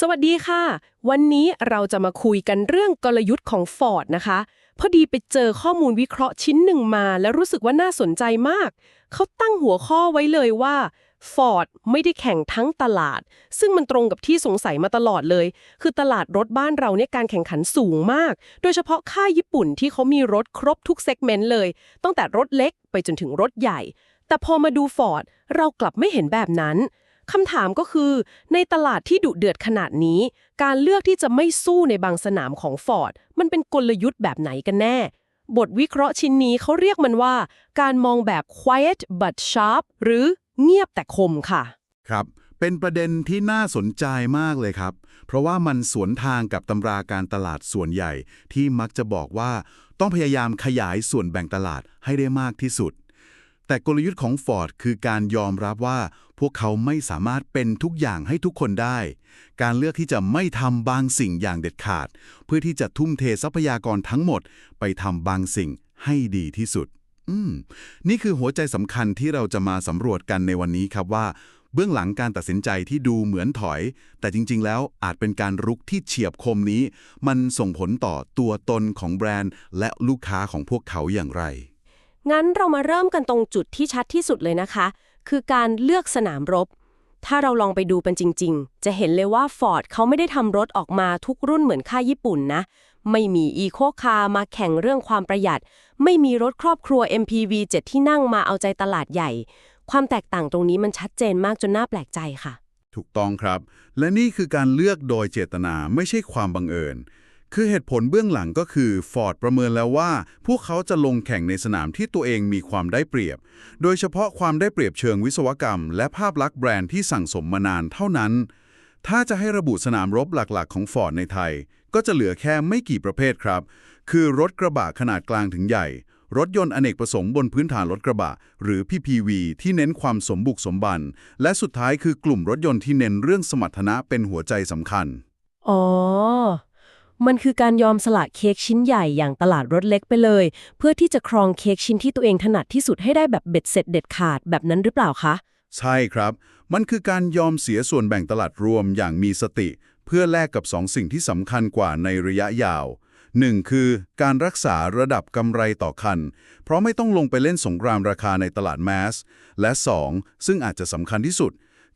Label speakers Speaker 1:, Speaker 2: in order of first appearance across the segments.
Speaker 1: สวัสดีค่ะ วันนี้เราจะมาคุยกันเรื่องกลยุทธ์ของ Ford นะคะ พอดีไปเจอข้อมูลวิเคราะห์ชิ้นหนึ่งมา แล้วรู้สึกว่าน่าสนใจมาก เขาตั้งหัวข้อไว้เลยว่า Ford ไม่ได้แข่งทั้งตลาด ซึ่งมันตรงกับที่สงสัยมาตลอดเลย คือตลาดรถบ้านเราเนี่ยการแข่งขันสูงมาก โดยเฉพาะค่ายญี่ปุ่นที่เขามีรถครบทุกเซกเมนต์เลย ตั้งแต่รถเล็กไปจนถึงรถใหญ่ แต่พอมาดู Ford เรากลับไม่เห็นแบบนั้น คำถามก็คือ ในตลาดที่ดุเดือดขนาดนี้ การเลือกที่จะไม่สู้ในบางสนามของ Ford มันเป็นกลยุทธ์แบบไหนกันแน่ บทวิเคราะห์ชิ้นนี้เขาเรียกมันว่า การมองแบบ quiet but sharp หรือเงียบแต่คมค่ะ
Speaker 2: ครับ เป็นประเด็นที่น่าสนใจมากเลยครับ เพราะว่ามันสวนทางกับตำราการตลาดส่วนใหญ่ ที่มักจะบอกว่าต้องพยายามขยายส่วนแบ่งตลาดให้ได้มากที่สุด แต่กลยุทธ์ของ Ford คือการยอมรับว่า พวกเขาไม่สามารถเป็นทุกอย่างให้ทุกคนได้ การเลือกที่จะไม่ทำบางสิ่งอย่างเด็ดขาด เพื่อที่จะทุ่มเททรัพยากรทั้งหมด ไปทำบางสิ่งให้ดีที่สุด อืม นี่คือหัวใจสำคัญที่เราจะมาสำรวจกันในวันนี้ครับว่า เบื้องหลังการตัดสินใจที่ดูเหมือนถอย แต่จริง ๆ แล้วอาจเป็นการรุกที่เฉียบคมนี้ มันส่งผลต่อตัวตนของแบรนด์ และลูกค้าของพวกเขาอย่างไร
Speaker 1: งั้นเรามาเริ่มกันตรงจุดที่ชัดที่สุดเลยนะคะ คือการเลือกสนามรบ ถ้าเราลองไปดูเป็นจริง ๆ จะเห็นเลยว่า Ford เขาไม่ได้ทำรถออกมาทุกรุ่นเหมือนค่ายญี่ปุ่นนะ ไม่มี Eco Car มาแข่งเรื่องความประหยัด ไม่มีรถครอบครัว MPV 7 ที่นั่งมาเอาใจตลาดใหญ่ ความแตกต่างตรงนี้มันชัดเจนมากจนน่าแปลกใจค่ะ
Speaker 2: ถูกต้องครับ และนี่คือการเลือกโดยเจตนาไม่ใช่ความบังเอิญ คือเหตุผลเบื้องหลังก็คือ Ford ประเมินแล้วว่า พวกเขาจะลงแข่งในสนามที่ตัวเองมีความได้เปรียบ โดยเฉพาะความได้เปรียบเชิงวิศวกรรม และภาพลักษณ์แบรนด์ที่สั่งสมมานานเท่านั้น ถ้าจะให้ระบุสนามรบหลักๆ ของ Ford ในไทย ก็จะเหลือแค่ไม่กี่ประเภทครับ คือรถกระบะขนาดกลางถึงใหญ่ รถยนต์อเนกประสงค์บนพื้นฐานรถกระบะ หรือ PPV ที่เน้นความสมบุกสมบัน และสุดท้ายคือกลุ่มรถยนต์ที่เน้นเรื่องสมรรถนะเป็นหัวใจสำคัญ
Speaker 1: อ๋อ มันคือการยอมสละเค้กชิ้นใหญ่อย่างตลาดรถเล็กไปเลย เพื่อที่จะครองเค้กชิ้นที่ตัวเองถนัดที่สุดให้ได้แบบเบ็ดเสร็จเด็ดขาดแบบนั้นหรือเปล่าคะ
Speaker 2: ใช่ครับ มันคือการยอมเสียส่วนแบ่งตลาดรวมอย่างมีสติ เพื่อแลกกับสองสิ่งที่สำคัญกว่าในระยะยาว 1. คือการรักษาระดับกำไรต่อคัน เพราะไม่ต้องลงไปเล่นสงครามราคาในตลาดแมส และ 2. ซึ่งอาจจะสำคัญที่สุด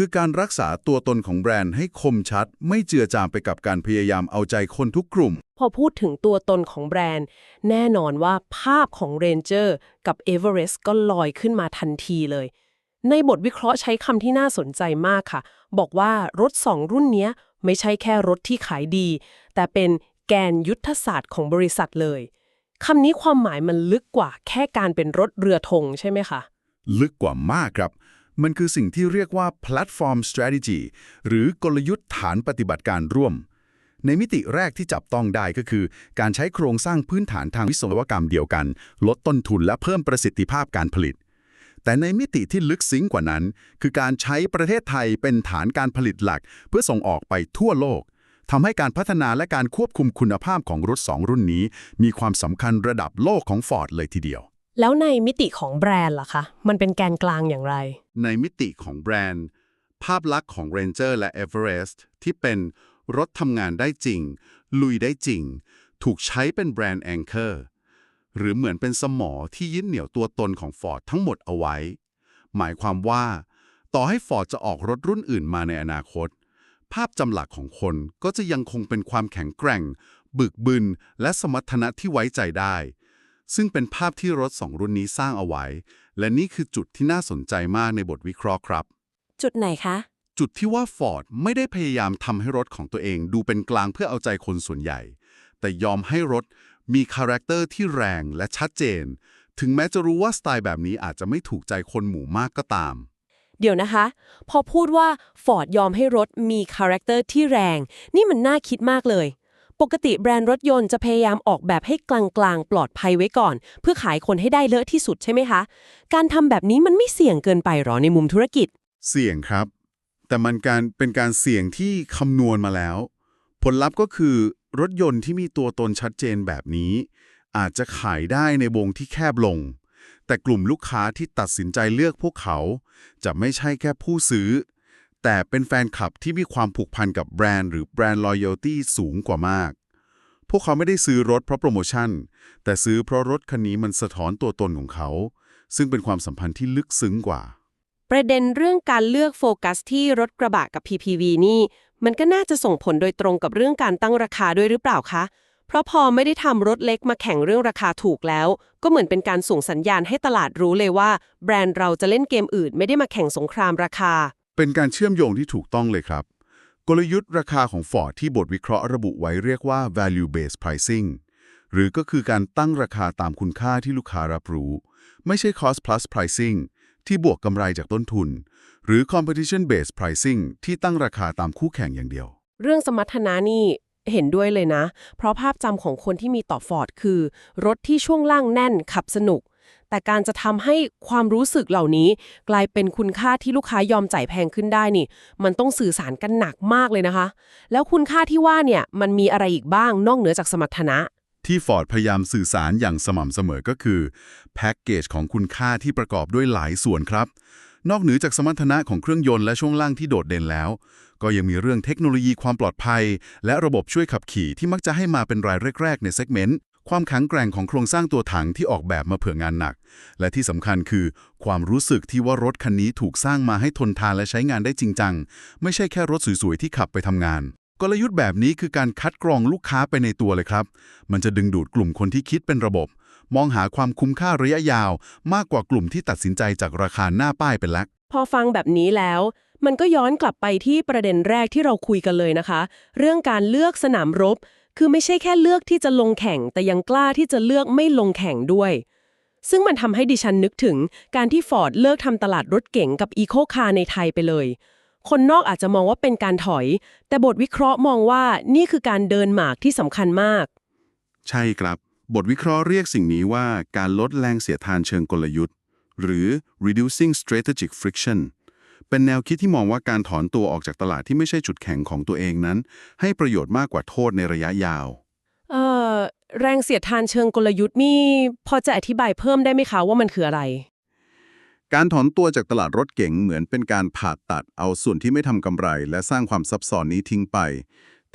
Speaker 2: คือการรักษาตัวตนของแบรนด์ให้คมชัด ไม่เจือจางไปกับการพยายามเอาใจคนทุกกลุ่ม
Speaker 1: พอพูดถึงตัวตนของแบรนด์ แน่นอนว่าภาพของ Ranger กับ Everest ก็ลอยขึ้นมาทันทีเลย ในบทวิเคราะห์ใช้คำที่น่าสนใจมากค่ะ บอกว่ารถสองรุ่นเนี้ยไม่ใช่แค่รถที่ขายดี แต่เป็นแกนยุทธศาสตร์ของบริษัทเลยคำนี้ความหมายมันลึกกว่าแค่การเป็นรถเรือธงใช่ไหมคะ
Speaker 2: ลึกกว่ามากครับ มันคือสิ่งที่เรียกว่า platform strategy หรือกลยุทธ์ฐานปฏิบัติการร่วม ในมิติแรกที่จับต้องได้ก็คือ การใช้โครงสร้างพื้นฐานทางวิศวกรรมเดียวกัน ลดต้นทุนและเพิ่มประสิทธิภาพการผลิต แต่ในมิติที่ลึกซึ้งกว่านั้น คือการใช้ประเทศไทยเป็นฐานการผลิตหลัก เพื่อส่งออกไปทั่วโลกทำให้การพัฒนาและการควบคุมคุณภาพของรถสองรุ่นนี้ มีความสำคัญระดับโลกของ Ford เลยทีเดียว
Speaker 1: แล้วในมิติของแบรนด์ล่ะคะ มันเป็นแกนกลางอย่างไร
Speaker 2: ในมิติของแบรนด์ ภาพลักษณ์ของ Ranger และ Everest ที่เป็นรถทำงานได้จริง ลุยได้จริง ถูกใช้เป็นแบรนด์แองเกอร์หรือเหมือนเป็นสมอที่ยึดเหนี่ยวตัวตนของ Ford ทั้งหมดเอาไว้ หมายความว่า ต่อให้ Ford จะออกรถรุ่นอื่นมาในอนาคต ภาพจำหลักของคนก็จะยังคงเป็นความแข็งแกร่ง บึกบึน และสมรรถนะที่ไว้ใจได้ ซึ่งเป็นภาพที่รถสองรุ่นนี้สร้างเอาไว้ และนี่คือจุดที่น่าสนใจมากในบทวิเคราะห์ครับ
Speaker 1: จุดไหนคะ
Speaker 2: จุดที่ว่า Ford ไม่ได้พยายามทำให้รถของตัวเอง ดูเป็นกลางเพื่อเอาใจคนส่วนใหญ่ แต่ยอมให้รถมีคาแรคเตอร์ที่แรงและชัดเจน ถึงแม้จะรู้ว่าสไตล์แบบนี้อาจจะไม่ถูกใจคนหมู่มากก็ตาม
Speaker 1: เดี๋ยวนะคะ พอพูดว่า Ford ยอมให้รถมีคาแรคเตอร์ที่แรง นี่มันน่าคิดมากเลย ปกติแบรนด์รถยนต์จะพยายามออกแบบให้กลางๆ ปลอดภัยไว้ก่อน เพื่อขายคนให้ได้เลอะที่สุดใช่ไหมคะ การทำแบบนี้มันไม่เสี่ยงเกินไปหรอในมุมธุรกิจ
Speaker 2: เสี่ยงครับ แต่มันการเป็นการเสี่ยงที่คำนวณมาแล้ว ผลลัพธ์ก็คือรถยนต์ที่มีตัวตนชัดเจนแบบนี้ อาจจะขายได้ในวงที่แคบลง แต่กลุ่มลูกค้าที่ตัดสินใจเลือกพวกเขา จะไม่ใช่แค่ผู้ซื้อ แต่เป็นแฟนคลับที่มีความผูกพันกับแบรนด์หรือแบรนด์ loyalty สูงกว่ามาก พวกเขาไม่ได้ซื้อรถเพราะโปรโมชั่น แต่ซื้อเพราะรถคันนี้มันสะท้อนตัวตนของเขา ซึ่งเป็นความสัมพันธ์ที่ลึกซึ้งกว่า
Speaker 1: ประเด็นเรื่องการเลือกโฟกัสที่รถกระบะกับ PPV นี่ มันก็น่าจะส่งผลโดยตรงกับเรื่องการตั้งราคาด้วยหรือเปล่าคะ เพราะพอไม่ได้ทำรถเล็กมาแข่งเรื่องราคาถูกแล้ว ก็เหมือนเป็นการส่งสัญญาณให้ตลาดรู้เลยว่า แบรนด์เราจะเล่นเกมอื่นไม่ได้มาแข่งสงครามราคา
Speaker 2: เป็นการเชื่อมโยงที่ถูกต้องเลยครับ กลยุทธ์ราคาของ Ford ที่บทวิเคราะห์ระบุไว้เรียกว่า value based pricing หรือก็คือการตั้งราคาตามคุณค่าที่ลูกค้ารับรู้ ไม่ใช่ cost plus pricing ที่บวกกำไรจากต้นทุน หรือ competition based pricing ที่ตั้งราคาตามคู่แข่งอย่างเดียว
Speaker 1: เรื่องสมรรถนะนี่เห็นด้วยเลยนะ เพราะภาพจำของคนที่มีต่อฟอร์ดคือ รถที่ช่วงล่างแน่นขับสนุก แต่การจะทำให้ความรู้สึกเหล่านี้ กลายเป็นคุณค่าที่ลูกค้ายอมจ่ายแพงขึ้นได้นี่ มันต้องสื่อสารกันหนักมากเลยนะคะ แล้วคุณค่าที่ว่าเนี่ยมันมีอะไรอีกบ้างนอกเหนือจากสมรรถนะ
Speaker 2: ที่ Ford พยายามสื่อสารอย่างสม่ำเสมอก็คือแพ็กเกจของคุณค่าที่ประกอบด้วยหลายส่วนครับ นอกเหนือจากสมรรถนะของเครื่องยนต์และช่วงล่างที่โดดเด่นแล้ว ก็ยังมีเรื่องเทคโนโลยีความปลอดภัย และระบบช่วยขับขี่ที่มักจะให้มาเป็นรายแรก ๆ ในเซกเมนต์ ความแข็งแกร่งของโครงสร้างตัวถังที่ออกแบบมาเผื่องานหนัก และที่สำคัญคือ ความรู้สึกที่ว่ารถคันนี้ถูกสร้างมาให้ทนทานและใช้งานได้จริงจัง ไม่ใช่แค่รถสวยๆที่ขับไปทำงาน กลยุทธ์แบบนี้คือการคัดกรองลูกค้าไปในตัวเลยครับ มันจะดึงดูดกลุ่มคนที่คิดเป็นระบบ มองหาความคุ้มค่าระยะยาว มากกว่ากลุ่มที่ตัดสินใจจากราคาหน้าป้ายเป็นหลัก
Speaker 1: พอฟังแบบนี้แล้ว มันก็ย้อนกลับไปที่ประเด็นแรกที่เราคุยกันเลยนะคะ เรื่องการเลือกสนามรบ คือไม่ใช่แค่เลือกที่จะลงแข่ง แต่ยังกล้าที่จะเลือกไม่ลงแข่งด้วย ซึ่งมันทำให้ดิฉันนึกถึงการที่ฟอร์ดเลิกทำตลาดรถเก๋งกับอีโคคาร์ในไทยไปเลย คนนอกอาจจะมองว่าเป็นการถอย แต่บทวิเคราะห์มองว่านี่คือการเดินหมากที่สำคัญมาก
Speaker 2: ใช่ครับ บทวิเคราะห์เรียกสิ่งนี้ว่าการลดแรงเสียดทานเชิงกลยุทธ์ หรือ reducing strategic friction เป็นแนวคิดที่มองว่าการถอนตัวออกจากตลาดที่ไม่ใช่จุดแข็งของตัวเองนั้น ให้ประโยชน์มากกว่าโทษในระยะยาว
Speaker 1: เอ่อ แรงเสียดทานเชิงกลยุทธ์นี่พอจะอธิบายเพิ่มได้ไหมคะว่ามันคืออะไร
Speaker 2: การถอนตัวจากตลาดรถเก๋งเหมือนเป็นการผ่าตัดเอาส่วนที่ไม่ทำกำไร และสร้างความซับซ้อนนี้ทิ้งไป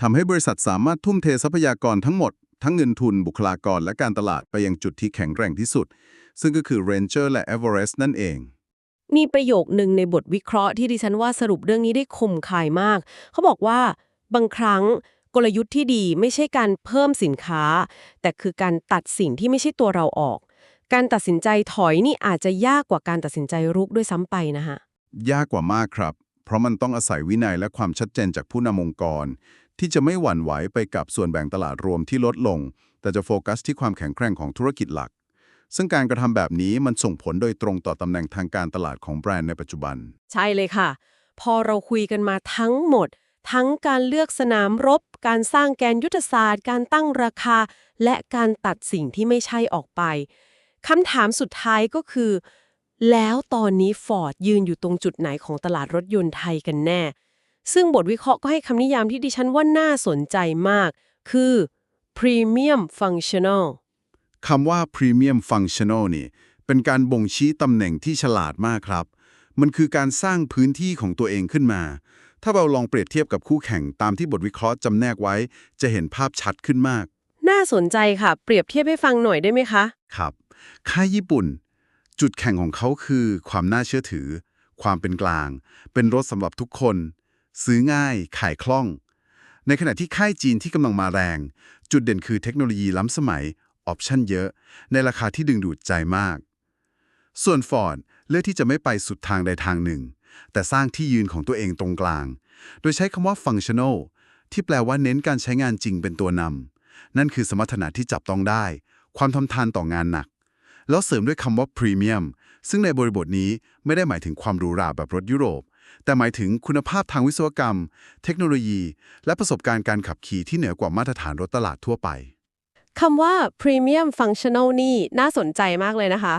Speaker 2: ทำให้บริษัทสามารถทุ่มเททรัพยากรทั้งหมด ทั้งเงินทุนบุคลากรและการตลาดไปยังจุดที่แข็งแกร่งที่สุด ซึ่งก็คือ Ranger และ Everest นั่นเอง
Speaker 1: มีประโยคหนึ่งในบทวิเคราะห์ที่ดิฉันว่าสรุปเรื่องนี้ได้คมคายมาก เขาบอกว่าบางครั้งกลยุทธ์ที่ดีไม่ใช่การเพิ่มสินค้า แต่คือการตัดสิ่งที่ไม่ใช่ตัวเราออก การตัดสินใจถอยนี่อาจจะยากกว่าการตัดสินใจรุกด้วยซ้ำไปนะฮะ
Speaker 2: ยากกว่ามากครับ เพราะมันต้องอาศัยวินัยและความชัดเจนจากผู้นำองค์กร ที่จะไม่หวั่นไหวไปกับส่วนแบ่งตลาดรวมที่ลดลง แต่จะโฟกัสที่ความแข็งแกร่งของธุรกิจหลัก ซึ่งการกระทำแบบนี้มันส่งผลโดยตรงต่อตำแหน่งทางการตลาดของแบรนด์ในปัจจุบัน
Speaker 1: ใช่เลยค่ะ พอเราคุยกันมาทั้งหมด ทั้งการเลือกสนามรบ การสร้างแกนยุทธศาสตร์ การตั้งราคา และการตัดสิ่งที่ไม่ใช่ออกไปคำถามสุดท้ายก็คือ แล้วตอนนี้ฟอร์ดยืนอยู่ตรงจุดไหนของตลาดรถยนต์ไทยกันแน่ ซึ่งบทวิเคราะห์ก็ให้คำนิยามที่ดิฉันว่าน่าสนใจมาก คือ premium functional
Speaker 2: คำว่า Premium Functional นี่ เป็นการบ่งชี้ตำแหน่งที่ฉลาดมากครับ มันคือการสร้างพื้นที่ของตัวเองขึ้นมา ถ้าเราลองเปรียบเทียบกับคู่แข่งตามที่บทวิเคราะห์จำแนกไว้ จะเห็นภาพชัดขึ้นมาก
Speaker 1: น่าสนใจค่ะ เปรียบเทียบให้ฟังหน่อยได้ไหมคะ
Speaker 2: ครับ ค่ายญี่ปุ่น จุดแข่งของเขาคือ ความน่าเชื่อถือ ความเป็นกลาง เป็นรถสำหรับทุกคน ซื้อง่าย ขายคล่อง ในขณะที่ค่ายจีนที่กำลังมาแรง จุดเด่นคือเทคโนโลยีล้ำสมัย ออปชั่นเยอะ ในราคาที่ดึงดูดใจมาก ส่วนฟอร์ดเลือกที่จะไม่ไปสุดทางใดทางหนึ่ง แต่สร้างที่ยืนของตัวเองตรงกลาง โดยใช้คำว่า functional ที่แปลว่าเน้นการใช้งานจริงเป็นตัวนำนั่นคือสมรรถนะที่จับต้องได้ ความทำทานต่องานหนัก แล้วเสริมด้วยคำว่าพรีเมียมซึ่งในบริบทนี้ไม่ได้หมายถึงความหรูหราแบบรถยุโรป แต่หมายถึงคุณภาพทางวิศวกรรม เทคโนโลยี และประสบการณ์การขับขี่ที่เหนือกว่ามาตรฐานรถตลาดทั่วไป
Speaker 1: คำว่า premium functional นี่น่าสนใจมากเลยนะคะ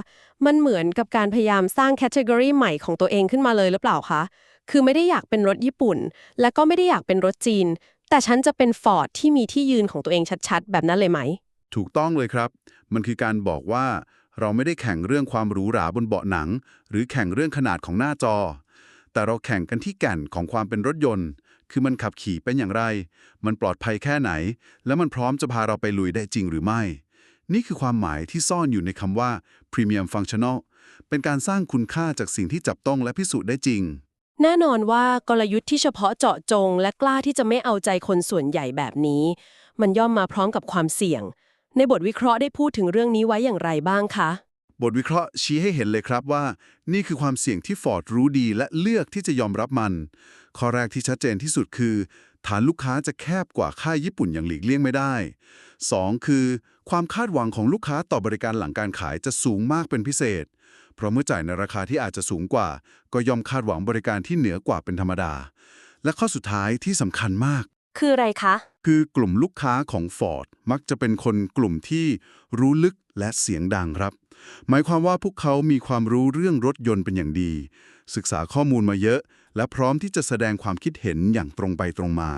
Speaker 1: มันเหมือนกับการพยายามสร้างแคตตากรีใหม่ของตัวเองขึ้นมาเลยหรือเปล่าคะ คือไม่ได้อยากเป็นรถญี่ปุ่น และก็ไม่ได้อยากเป็นรถจีน แต่ฉันจะเป็นฟอร์ดที่มีที่ยืนของตัวเองชัดๆ แบบนั้นเลยไหม
Speaker 2: ถูกต้องเลยครับ มันคือการบอกว่าเราไม่ได้แข่งเรื่องความหรูหราบนเบาะหนัง หรือแข่งเรื่องขนาดของหน้าจอ แต่เราแข่งกันที่แก่นของความเป็นรถยนต์ คือมันขับขี่เป็นอย่างไร มันปลอดภัยแค่ไหน และมันพร้อมจะพาเราไปลุยได้จริงหรือไม่ นี่คือความหมายที่ซ่อนอยู่ในคำว่า premium functional เป็นการสร้างคุณค่าจากสิ่งที่จับต้องและพิสูจน์ได้จริง
Speaker 1: แน่นอนว่ากลยุทธ์ที่เฉพาะเจาะจง และกล้าที่จะไม่เอาใจคนส่วนใหญ่แบบนี้ มันย่อมมาพร้อมกับความเสี่ยง ในบทวิเคราะห์ได้พูดถึงเรื่องนี้ไว้อย่างไรบ้างคะ
Speaker 2: บทวิเคราะห์ชี้ให้เห็นเลยครับว่า นี่คือความเสี่ยงที่ฟอร์ดรู้ดีและเลือกที่จะยอมรับมัน ข้อแรกที่ชัดเจนที่สุดคือ ฐานลูกค้าจะแคบกว่าค่ายญี่ปุ่นอย่างหลีกเลี่ยงไม่ได้ 2. คือ ความคาดหวังของลูกค้าต่อบริการหลังการขายจะสูงมากเป็นพิเศษ เพราะเมื่อจ่ายในราคาที่อาจจะสูงกว่า ก็ย่อมคาดหวังบริการที่เหนือกว่าเป็นธรรมดา และข้อสุดท้ายที่สำคัญมาก
Speaker 1: คืออะไรคะ
Speaker 2: คือกลุ่มลูกค้าของ Ford มักจะเป็นคนกลุ่มที่รู้ลึกและเสียงดังครับ หมายความว่าพวกเขามีความรู้เรื่องรถยนต์เป็นอย่างดี ศึกษาข้อมูลมาเยอะ และพร้อมที่จะแสดงความคิดเห็นอย่างตรงไปตรงมา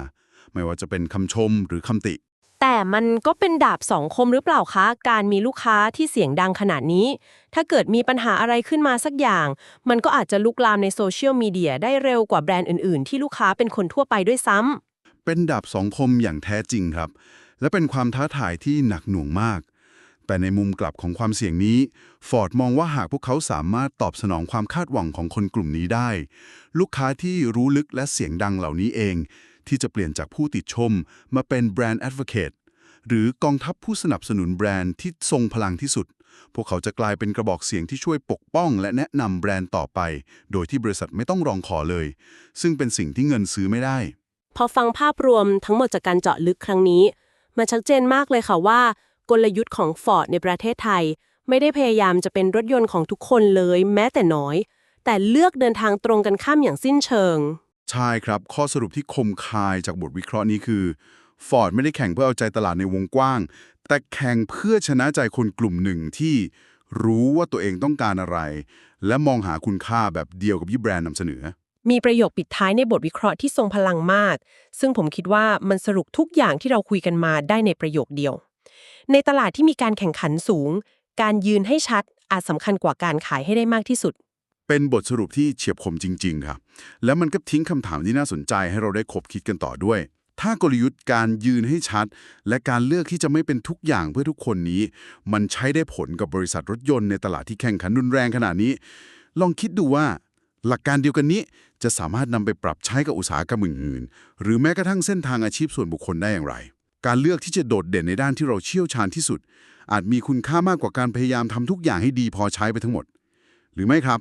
Speaker 2: ไม่ว่าจะเป็นคำชมหรือคำติ
Speaker 1: แต่มันก็เป็นดาบสองคมหรือเปล่าคะ การมีลูกค้าที่เสียงดังขนาดนี้ ถ้าเกิดมีปัญหาอะไรขึ้นมาสักอย่าง มันก็อาจจะลุกลามในโซเชียลมีเดียได้เร็วกว่าแบรนด์อื่นๆ ที่ลูกค้าเป็นคนทั่วไปด้วยซ้ำ
Speaker 2: เป็นดาบสองคมอย่างแท้จริงครับ และเป็นความท้าทายที่หนักหน่วงมาก แต่ในมุมกลับของความเสี่ยงนี้ฟอร์ดมองว่าหากพวกเขาสามารถตอบสนองความคาดหวังของคนกลุ่มนี้ได้ ลูกค้าที่รู้ลึกและเสียงดังเหล่านี้เอง ที่จะเปลี่ยนจากผู้ติดชม มาเป็นแบรนด์แอด o c a t e หรือกองทัพผู้สนับสนุนแบรนด์ที่ทรงพลังที่สุด พวกเขาจะกลายเป็นกระบอกเสียงที่ช่วยปกป้อง และแนะนำแบรนด์ต่อไป โดยที่บริษัทไม่ต้องรองขอเลย ซึ่งเป็นสิ่งที่เงินซื้อไม่ได้
Speaker 1: พอฟังภาพรวมทั้งหมดจากการเจาะลึกครั้งนี้ มันชัดเจนมากเลยค่ะว่า กลยุทธ์ของ Ford ในประเทศไทย ไม่ได้พยายามจะเป็นรถยนต์ของทุกคนเลยแม้แต่น้อย แต่เลือกเดินทางตรงกันข้ามอย่างสิ้นเชิง
Speaker 2: ใช่ครับ ข้อสรุปที่คมคายจากบทวิเคราะห์นี้คือฟอร์ดไม่ได้แข่งเพื่อเอาใจตลาดในวงกว้าง แต่แข่งเพื่อชนะใจคนกลุ่มหนึ่งที่รู้ว่าตัวเองต้องการอะไร และมองหาคุณค่าแบบเดียวกับที่แบรนด์นำเสนอ
Speaker 1: มีประโยคปิดท้ายในบทวิเคราะห์ที่ทรงพลังมาก ซึ่งผมคิดว่ามันสรุปทุกอย่างที่เราคุยกันมาได้ในประโยคเดียว ในตลาดที่มีการแข่งขันสูง การยืนให้ชัดอาจสำคัญกว่าการขายให้ได้มากที่สุด
Speaker 2: เป็นบทสรุปที่เฉียบคมจริง ๆ ครับ แล้วมันก็ทิ้งคำถามที่น่าสนใจให้เราได้คบคิดกันต่อด้วย ถ้ากลยุทธ์การยืนให้ชัด และการเลือกที่จะไม่เป็นทุกอย่างเพื่อทุกคนนี้ มันใช้ได้ผลกับบริษัทรถยนต์ในตลาดที่แข่งขันรุนแรงขนาดนี้ ลองคิดดูว่าหลักการเดียวกันนี้จะสามารถนำไปปรับใช้กับอุตสาหกรรมอื่นๆ หรือแม้กระทั่งเส้นทางอาชีพส่วนบุคคลได้อย่างไร การเลือกที่จะโดดเด่นในด้านที่เราเชี่ยวชาญที่สุด อาจมีคุณค่ามากกว่าการพยายามทำทุกอย่างให้ดีพอใช้ไปทั้งหมด หรือไม่ครับ